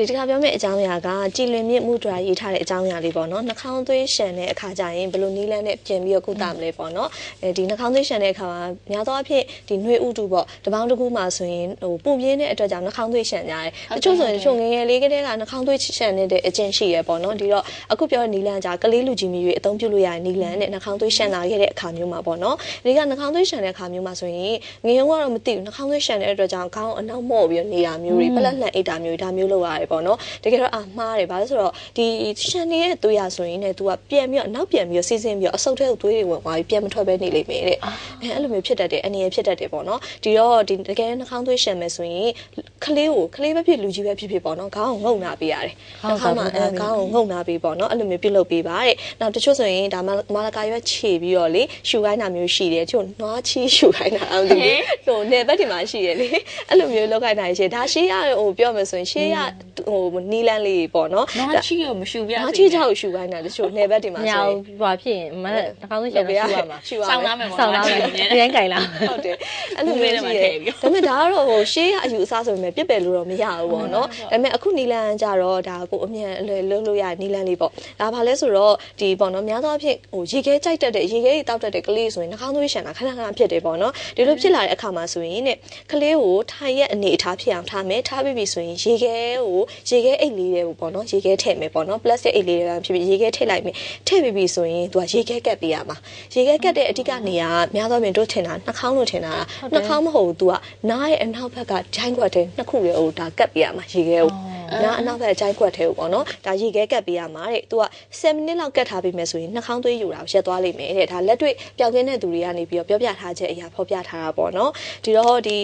ဒီတစ်ခါပြောမယ့်အကြောင်းအရာကကြည်လွင်မြင့်မှုဒရာရေးထားတဲ့အကြောင်းအရာလေးပေါ့နော်နှာခေါင်းသွေးရှန်တဲ့အခါကျရင်ဘယ်လိုနည်းလမ်းနဲ့ပြင်ပြီးတော့ကုသမလဲပေါ့နော်အဲဒီနှာခေါင်းသွေးရှန်တဲ့အခါမှာများသောအားဖြင့်ဒီနှွေးဥတုပေါ့တပေါင်းတစ်ခုမှဆိုရင်ဟိုပူပြင်းတဲ့အတွက်ကြောင့်နှာခေါင်းသွေးရှန်ကြတယ်တချို့ဆိုရင်တချို့ငယ်ငယ်လေးကတည်းကနှာခေါင်းသွေးရှန်နေတဲ့အကျင့်ရှိရပေါ့နော်ဒီတော့အခုပြောတဲ့နည်းလမ်းကြကလေးလူကြီးမျိုးတွေအသုံးပြုလို့ရတဲ့နည်းလမ်းနဲ့နှာခေါင်းသွေးရှန်လာခဲ့တဲ့အခါမျိုးမှာပေါ့နော်ဒီကနှာခေါင်းသွေးရှန်တဲ့အခါမျိုးမှာဆိုရင်ငယ်ငယ်ကတော့မသိဘူးနှာခေါင်းသွေးရှန်တဲ့အတွက်ကြောင့်ခေါင်းအနောက်မော့ပြီးနေတာမျိုးတွေပလက်လှန်အိတ်တာမျိုးတွေဒါမျိုးလုပ်ရတယ်ပေါ့နော်တကယ်တော့အမှားတယ်ဘာလို့ဆိုတော့ဒီရှန်နေတဲ့သွေးရဆိုရင်လည်း तू ကပြန်ပြီးတော့နောက်ပြန်ပြီးတော့စီးဆင်းပြီးတော့အဆုတ်ထဲကိုသွေးတွေဝင်သွားပြီးပြန်မထွက်ဘဲနေလိမ့်မယ်တဲ့အဲအဲ့လိုမျိုးဖြစ်တတ်တယ်အနေရဖြစ်တတ်တယ်ပေါ့နော်ဒီတော့ဒီတကယ်နှာခေါင်းသွေးရှန်မယ်ဆိုရင်ကလေးကိုကလေးပဲဖြစ်လူကြီးပဲဖြစ်ဖြစ်ပေါ့နော်ခေါင်းကိုငုံနာပေးရတယ်နှာခေါင်းမှာအဲခေါင်းကိုငုံနာပေးပေါ့နော်အဲ့လိုမျိုးပြုလုပ်ပေးပါတဲ့နောက်တချို့ဆိုရင်ဒါမလာကာရွက်ခြေပြီးတော့လေရှူခိုင်းတာမျိုးရှိတယ်တချို့နွားချီရှူခိုင်းတာအောင်ဒီဟိုနေဘက်ဒီမှာရှိရလေအဲ့လိုမျိုးလောက်ခိုင်းတာရှိဒါရှေးရဟိုပြောမယ်ဆိုရင်ရှေးရဟိုနီလန်းလေးပေါ့နော်နော်ချီကိုမရှူပြနွားချီချောက်ရှူခိုင်းတာတချို့နေဘက်ဒီမှာညောဆိုင်ရင်ဟွာဖြစ်ရင်မနဲ့နှာခေါင်းသွေးရှန်တော့ရှူရမှာရှူရဆောင်းမယ်သားမယ်ပေါ့ဆောင်းသားမယ်အရင်ကင်လာဟုတ်တယ်အဲ့လိုမျိုးရှိတယ်ဒါပေမဲ့ဒါကတော့ဟိုရှေးရအယူအဆဆိုပေမဲ့ပြစ်ပယ်လို့တော့မရဘူးပေါ့နော်ဒါပေမဲ့အခုနီလန်ကြတော့ဒါကိုအမြန်အလွယ်လုပ်လို့ရနီလန်လေးပေါ့ဒါဘာလဲဆိုတော့ဒီပေါ့နော်များသောအားဖြင့်ဟိုရေခဲကြိုက်တတ်တဲ့ရေခဲကြီးတောက်တတ်တဲ့ကလေးဆိုရင်နှာခေါင်းသွေးရှန်တာခဏခဏဖြစ်တယ်ပေါ့နော်ဒီလိုဖြစ်လာတဲ့အခါမှာဆိုရင်တဲ့ကလေးကိုထိုင်ရက်အနေအထားဖြစ်အောင်ထားမယ်ထားပြီးပြီဆိုရင်ရေခဲကိုရေခဲအိတ်လေးတွေကိုပေါ့နော်ရေခဲထည့်မယ်ပေါ့နော် plastic အိတ်လေးတွေဖြစ်ဖြစ်ရေခဲထည့်လိုက်မယ်ထည့်ပြီးပြီဆိုရင်သူကရေခဲကက်ပေးရမှာရေခဲကက်တဲ့အဓိကနေရာကများသောအားဖြင့်တို့ထင်တာနှာခေါင်းလို့ထင်တာနှာခေါင်းမဟုတ်ဘူး तू ကနားရဲ့အနောက်ဘက်ကဂျိုင်းခွက်တဲ့နှစ်ခုလေဟိုဒါကက်ပေးရမှာရေခဲကို နားအနောက်ဘက်ဂျိုင်းခွက်ထဲကိုပေါ့နော်ဒါရေခဲကက်ပေးရမှာတဲ့ तू က7မိနစ်လောက်ကက်ထားပြီးမယ်ဆိုရင်နှာခေါင်းသွေးယူတာကိုရက်သွားလိမ့်မယ်တဲ့ဒါလက်တွေ့ပြောင်းကင်းတဲ့သူတွေကနေပြီးတော့ပြောပြထားချက်အရာဖော်ပြထားတာပေါ့နော်ဒီတော့ဒီ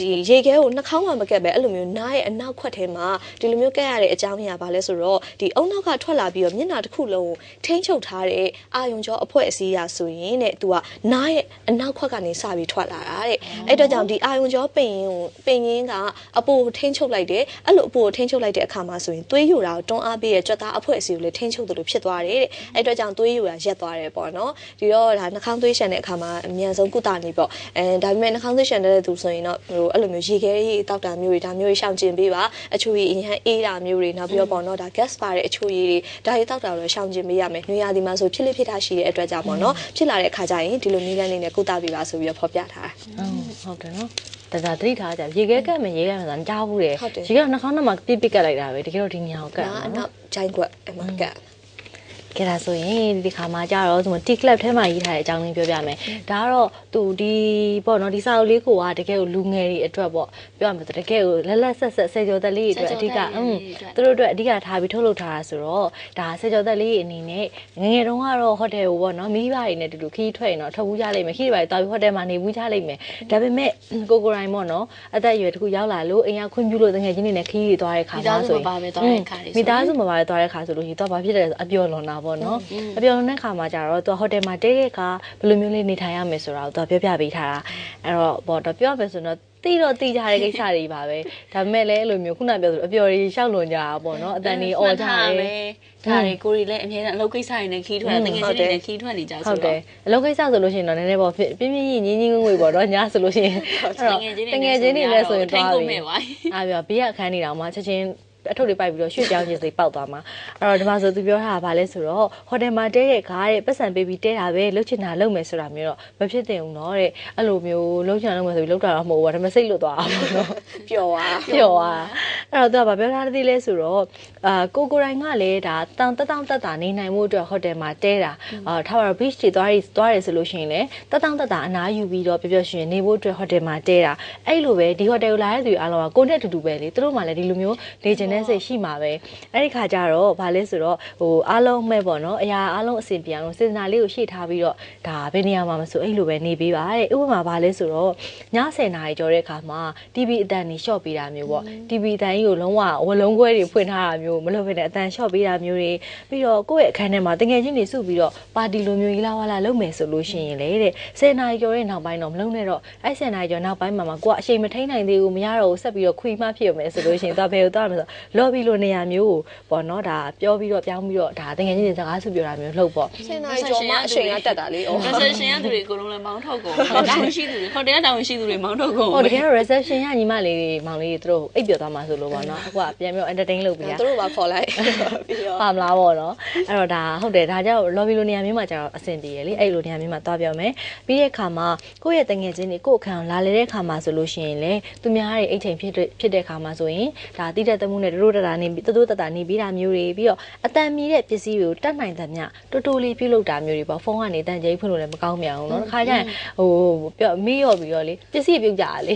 ဒီရေခဲကိုနှာခေါင်းမှာမကက်ပဲအဲ့လိုမျိုးနားရဲ့အနောက်ခွက်ထဲမှာဒီလိုမျိုးကက်ရတဲ့အကြောင်းအရာဘာလဲဆိုတော့ဒီအုံနောက်ကထွက်လာပြီးတော့မျက်နှာတစ်ခုလုံးကိုထိန်းချုပ်ထားတဲ့အာယုံကြောအဖွဲ့အစည်းရာဆိုရင်တဲ့ तू ကနားရဲ့အနောက်ခွက်ကနေစပြီးထွက်လာတာတဲ့အဲ့တော့ကြောင့်ဒီအာယုံကြောပင်ရင်ကိုပင်ရင်ကအပူကိုထိန်းချုပ်လိုက်တယ်အဲ့လိုအပူကိုထိန်းချုပ်လိုက်တဲ့အခါမှာဆိုရင်သွေးယူတာကိုတွန်းအားပေးရဲ့ကြွက်သားအဖွဲ့အစည်းကိုလည်းထိန်းချုပ်တယ်လို့ဖြစ်သွားတယ်တဲ့အဲ့တော့ကြောင့်သွေးယူတာရက်သွားတယ်ပေါ့နော်ဒီတော့ဒါနှာခေါင်းသွေးရှန်တဲ့အခါမှာအမြန်ဆုံးကုသနေပေါ့အဲဒါပေမဲ့နှာခေါင်းသွေးရှန်တဲ့သူဆိုရင်တော့ဟိုအဲ့လိုမျိုးရေခဲကြီးတောက်တာမျိုးတွေဒါမျိုးတွေရှောင်ကျင်ပေးပါအချိုကြီးအရင်အေးတာမျိုးတွေနောက်ပြီးတော့ပေါ့နော်ဒါ gas ပါတဲ့အချိုကြီးတွေဒါတွေတောက်တာတော့ရှောင်ကျင်ပေးရမယ်။ညရာဒီမှာဆိုဖြစ်လိဖြစ်တာရှိတဲ့အတွက်ကြောင့်ပေါ့နော်ဖြစ်လာတဲ့အခါကျရင်ဒီလိုနည်းလမ်းလေးနဲ့ကုသပေးပါဆိုပြီးတော့ဖော်ပြထားတာ။ဟုတ်တယ်နော် ဒါသာသတိထားကြရေခဲကက်မယ်ရေခဲမယ်ဆိုတာကြားဘူးတယ်ဟုတ်တယ်ရေခဲကနှာခေါင်းထဲမှာပြစ်ပစ်ကက်လိုက်တာပဲတကယ်တော့ဒီညောင်ကက်ဒါမှာအနော်နောက်ဂျိုင်းကွက်အမကတ် ကဲဒါဆိုရင်ဒီခါမှာကြတော့ဒီမှာ T club ထဲမှာရေးထားတဲ့အကြောင်းလေးပြောပြမယ်ဒါကတော့သူဒီပေါ့နော်ဒီစာအုပ်လေးကိုကတကယ်ကိုလူငယ်တွေအတွက်ပေါ့ပြောရမယ်ဆိုတကယ်ကိုလက်လက်ဆက်ဆက်စေကျော်သက်လေးတွေအတွက်အဓိကအင်းသူတို့အတွက်အဓိကထားပြီးထုတ်လုပ်ထားတာဆိုတော့ဒါစေကျော်သက်လေးအနေနဲ့ငယ်ငယ်တုန်းကတော့ဟိုတယ်ကိုပေါ့နော်မိဘတွေနဲ့တူတူခီးထွက်ရင်တော့ထွက်ဘူးကြလိမ့်မယ်ခီးတွေပါသွားပြီးဟိုတယ်မှာနေဘူးကြလိမ့်မယ်ဒါပေမဲ့ကိုကိုရိုင်းပေါ့နော်အသက်အရွယ်တစ်ခုရောက်လာလို့အိမ်ကခွင့်ပြုလို့တကယ်ချင်းနေနဲ့ခီးတွေသွားတဲ့ခါမှာဆိုရင်မိသားစုမှာပါသွားတဲ့ခါဆိုလို့ရှိရင်တော့ဘာဖြစ်တယ်ဆိုအပျော်လွန်တာပေါ့နော်အပျော်လွန်တဲ့ခါမှာကျတော့သူဟိုတယ်မှာတဲတဲ့ခါဘယ်လိုမျိုးလေးနေထိုင်ရမယ်ဆိုတာကိုသူပြောပြပေးထားတာအဲ့တော့ပေါ့တော့ပြောရမယ်ဆိုတော့တိတော့တိကြတဲ့ကိစ္စတွေပါပဲဒါပေမဲ့လည်းအဲ့လိုမျိုးခုနပြောသလိုအပျော်တွေရှောက်လွန်ကြတာပေါ့နော်အတန်တွေអော်ကြတယ်ဒါတွေကိုရီလည်းအများနဲ့အလုပ်ကိစ္စတွေနဲ့ခီးထွက်တကယ်ချင်းတွေနဲ့ခီးထွက်နေကြဟုဆိုတ်တတော့ယ်အလုပ်ကိစ္စဆိုလို့ရှိရင်တော့နည်းနည်းပေါ့ပြင်းပြင်းကြီးငင်းငင်းငွေပေါ့နော်ညဆိုလို့ရှိရင်အဲ့တော့တငယ်ချင်းတွေလည်းဆိုရင်သွားပြီအားပြောဘေးကအခန်းနေတောင်မှချက်ချင်း အထုပ်တွေပိုက်ပြီးတော့ရွှေ့ပြောင်းခြင်းစိပောက်သွားမှာအဲ့တော့ဒီမှာဆိုသူပြောတာကဘာလဲဆိုတော့ဟိုတယ်မှာတဲတဲ့ကားတဲ့ပတ်စံပေးပြီးတဲတာပဲလှုပ်ချင်တာလှုပ်မယ်ဆိုတာမျိုးတော့မဖြစ်သင့်ဘူးเนาะတဲ့အဲ့လိုမျိုးလှုပ်ချင်တာလှုပ်မယ်ဆိုပြီးလှုပ်တာတော့မဟုတ်ဘူးဒါပေမဲ့စိတ်လွတ်သွားအောင်ပေါ့နော် ပျော်သွား ပျော်သွား အဲ့တော့သူကဗာပြောထားသေးလဲဆိုတော့အာကိုကိုရိုင်းကလည်းဒါတောင်တက်တောင်တက်တာနေနိုင်မှုအတွက်ဟိုတယ်မှာတဲတာအာထားပါတော့ beach တွေသွားရသွားရဆိုလို့ရှိရင်လည်းတက်တောင်တက်တာအနားယူပြီးတော့ပျော်ပျော်ရွှင်ရွှင်နေဖို့အတွက်ဟိုတယ်မှာတဲတာအဲ့လိုပဲဒီဟိုတယ်ကိုလာတဲ့သူအားလုံးကကိုနဲ့အတူတူပဲလေသူတို့မှလည်းဒီလိုမျိုးလေချင်တဲ့စိတ်ရှိမှာပဲအဲ့ဒီခါကျတော့ဗာလဲဆိုတော့ဟိုအားလုံးမဲ့ပေါ့နော်အရာအားလုံးအဆင်ပြေအောင်စေတနာလေးကိုရှေ့ထားပြီးတော့ဒါဘယ်နေရာမှာမဆိုအဲ့လိုပဲနေပေးပါတဲ့ဥပမာဗာလဲဆိုတော့ည10နာရီကျော်တဲ့အခါမှာ TV အတန်နေရှော့ပေးတာမျိုးပေါ့ TV အတန်ကြီးကိုလုံးဝဝလုံးခွဲတွေဖွင့်ထားတာမျိုးမလုပ်ဘဲနဲ့အတန်ရှော့ပေးတာမျိုးတွေပြီးတော့ကိုယ့်ရဲ့အခန်းထဲမှာတငယ်ချင်းတွေစုပြီးတော့ပါတီလိုမျိုးကြီးလာဝလာလုပ်မယ်ဆိုလို့ရှိရင်လေတဲ့10နာရီကျော်တဲ့နောက်ပိုင်းတော့မလုပ်နဲ့တော့အဲ့10နာရီကျော်နောက်ပိုင်းမှာမှကိုကအချိန်မထိန်နိုင်သေးဘူးမရတော့ဘူးဆက်ပြီးတော့ခွေးမှဖြစ်ရမယ်ဆိုလို့ရှိရင်တော့ဘယ်ကိုသွားမလဲဆိုလော်ဘီလိုနေရာမျိုးကိုပေါ့နော်ဒါပြောပြီးတော့ပြောင်းပြီးတော့ဒါတကယ်ကြီးစကားဆူပြောတာမျိုးလှုပ်ပေါ့ဆယ်နာရီကျော်မှအချိန်ကတက်တာလေဩ reception ရသူတွေအကုန်လုံးလည်းမောင်းထုတ်ကုန်တာဝန်ရှိသူတွေဟိုတယ်ကတာဝန်ရှိသူတွေမောင်းထုတ်ကုန်ဟိုတကယ်တော့ reception ရညီမလေးတွေမောင်လေးတွေသူတို့အိပ်ပျော်သွားမှာဆိုလို့ပေါ့နော်အခုကပြန်ပြီးတော့ entertain လုပ်ပြီးရသူတို့ပါခေါ်လိုက်ပြီးတော့ပါမလားပေါ့နော်အဲ့တော့ဒါဟုတ်တယ်ဒါကြောင့် lobby လိုနေရာမျိုးမှာကျတော့အဆင်ပြေရလေအဲ့လိုနေရာမျိုးမှာတွားပြောမယ်ပြီးတဲ့အခါမှာကိုယ့်ရဲ့တငယ်ချင်းတွေကိုယ့်အခန်းလာလေတဲ့အခါမှာဆိုလို့ရှိရင်လေသူများရဲ့အိတ်ချိန်ဖြစ်တဲ့ဖြစ်တဲ့အခါမှာဆိုရင်ဒါတိတက်တမှုနဲ့တတို့တတာနေတတို့တတာနေပြီးတာမျိုးတွေပြီးတော့အတန်မီတဲ့ပစ္စည်းတွေကိုတတ်နိုင်တဲ့မြတူတူလေးပြုတ်လောက်တာမျိုးတွေပေါ့ဖုန်းကနေတန်ကြေးဖွင့်လို့လည်းမကောင်းမြောင်ဘူးနော်တစ်ခါကျရင်ဟိုပြောမေးရောပြီးတော့လေပစ္စည်းပြုတ်ကြတာလေ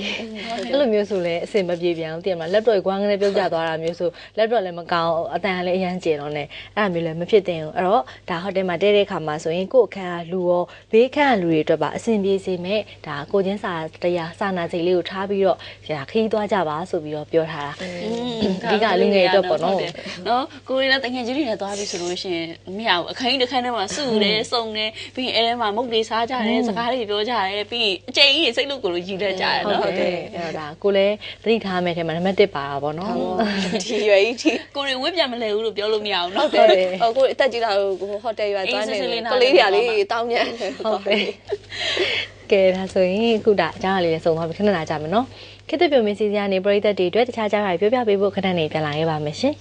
အဲ့လိုမျိုးဆိုလဲအဆင်မပြေပြန်ဘူးတည်မလား laptop ကွမ်းကနေပြုတ်ကြသွားတာမျိုးဆို laptop လည်းမကောင်းအတန်လည်းအရန်ကျင်တော့ ਨੇ အဲ့ဒါမျိုးလည်းမဖြစ်သင့်ဘူးအဲ့တော့ဒါဟိုတယ်မှာတဲတဲ့ခါမှာဆိုရင်ကိုယ့်အခန်းကလူရောဘေးခန်းကလူတွေအတွက်ပါအဆင်ပြေစေမဲ့ဒါကိုချင်းစာတရားစာနာစိတ်လေးကိုထားပြီးတော့ဒါခီးသွားကြပါဆိုပြီးတော့ပြောထားတာအဓိကလူငယ်အတွက်ပေါ့နော်နော်ကိုရီးယားတငယ်ချင်းတွေနဲ့သွားပြီဆိုလို့ရှိရင်မရဘူးအခန်းတစ်ခန်းထဲမှာစုတယ်စုံတယ်ပြီးရင်အဲထဲမှာမုတ်တွေစားကြတယ်စကားတွေပြောကြတယ်ပြီးရင်အကျိန်ကြီးစိတ်လို့ကိုလိုရည်တတ်ကြတယ်ဟုတ်နော်တယ်အဲ့တော့ဒါကိုလည်းသတိထားမယ်ထဲမှာနံပါတ်1ပါတာပေါ့နော်ဒီရွယ်ကြီးကိုရီဝစ်ပြန်မလဲဘူးလို့ပြောလို့မရဘူးနော်ဟုတ်တယ်ဟိုကိုအသက်ကြီးလာကိုဟိုတယ်ရွာသွားနေတယ်ကလေးတွေကလေတောင်းပြန်တယ်ဟုတ်တယ်ကဲဒါဆိုရင်အခုဒါအကြောင်းအရာလေးလည်းစုံသွားပြီခဏနာကြမယ်နော်ခေတ္တပြုံမင်းစီစီကနေပရိသတ်တွေအတွက်တခြားကြားတာတွေပြောပြပေးဖို့ခဏနေပြန်လာခဲ့ပါမယ်ရှင်